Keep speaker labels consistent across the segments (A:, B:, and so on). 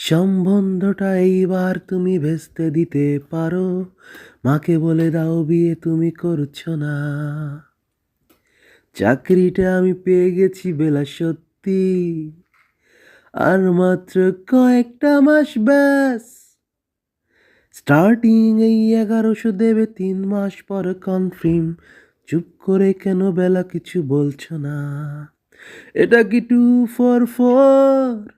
A: সম্বন্ধটা এইবার তুমি ভেস্তে দিতে পারো। মাকে বলে দাও, বিয়ে তুমি করছ না। চাকরিটা আমি পেয়ে গেছি বেলা সত্যি। আর মাত্র কয়েকটা মাস ব্যাস। স্টার্টিং এই এগারোশো দেবে তিন মাস পর কনফার্ম। চুপ করে কেন বেলা কিছু বলছো না? এটা কি two four four?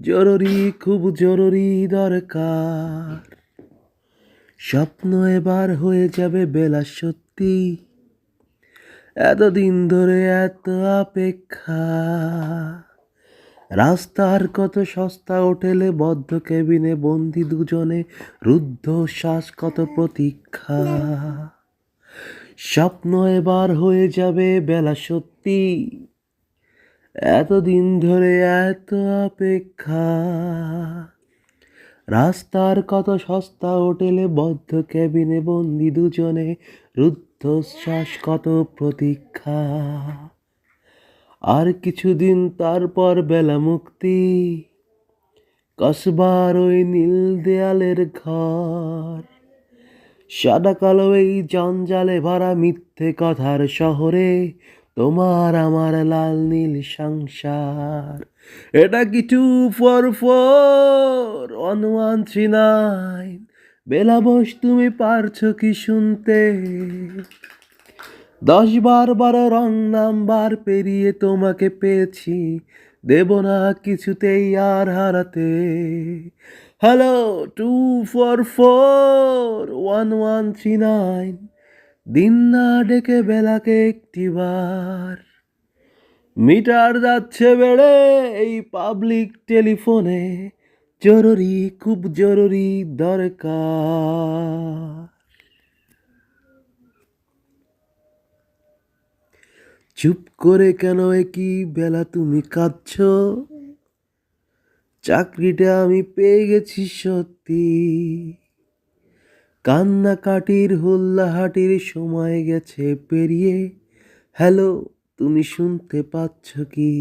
A: জরুরি, খুব জরুরি দরকার। স্বপ্ন এবার হয়ে যাবে বেলা সত্যি। এতদিন ধরে এত অপেক্ষা। রাস্তার কত সস্তা ওঠেলে বদ্ধ কেবিনে বন্দি দুজনে, রুদ্ধ শ্বাস কত প্রতীক্ষা। স্বপ্ন এবার হয়ে যাবে বেলা সত্যি। এতদিন ধরে এত অপেক্ষা। রাস্তার কত সস্তা হোটেলে বদ্ধ ক্যাবিনে বন্দি দুজনে, রুদ্ধশ্বাস কত প্রতীক্ষা। আর কিছুদিন তারপর বেলা মুক্তি, কসবার ওই নীল দেয়ালের ঘর। সাদা কালো এই জঞ্জালে ভরা মিথ্যে কথার শহরে তোমার আমার লাল নীল সংসার। এটা কি two four four one one three nine Bela boss, তুমি পারছ কি শুনতে? দশ বার বারো রং নাম্বার পেরিয়ে তোমাকে পেয়েছি। দেব না কিছুতেই আর হারাতে। Hello two four four one one three nine দিন না ডেকে বেলাকে একটিবার। মিটার যাচ্ছে বেড়ে এই পাবলিক টেলিফোনে জরুরি, খুব জরুরি দরকার। চুপ করে কেন একই বেলা তুমি কাঁদছ? চাকরিটা আমি পেয়ে গেছি সত্যি। কান্নাকাটির হুল্লাহাটির সময় গেছে পেরিয়ে। হ্যালো, তুমি শুনতে পাচ্ছ কি?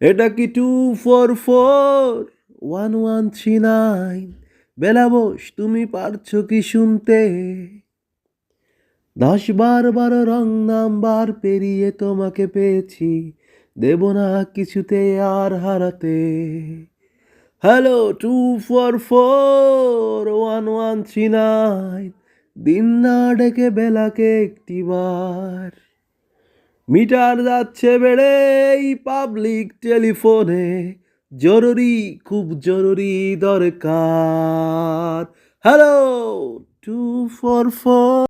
A: এটা কি two four four one one three nine Bela boss, তুমি পারছ কি শুনতে? দশ বার বারো রং নাম্বার পেরিয়ে তোমাকে পেয়েছি। দেব না কিছুতে আর হারাতে। Hello two four four one one three nine দিন না ডেকে বেলাকে একটিবার। মিটার যাচ্ছে বেড়ে এই পাবলিক টেলিফোনে জরুরি, খুব জরুরি দরকার। Hello two four four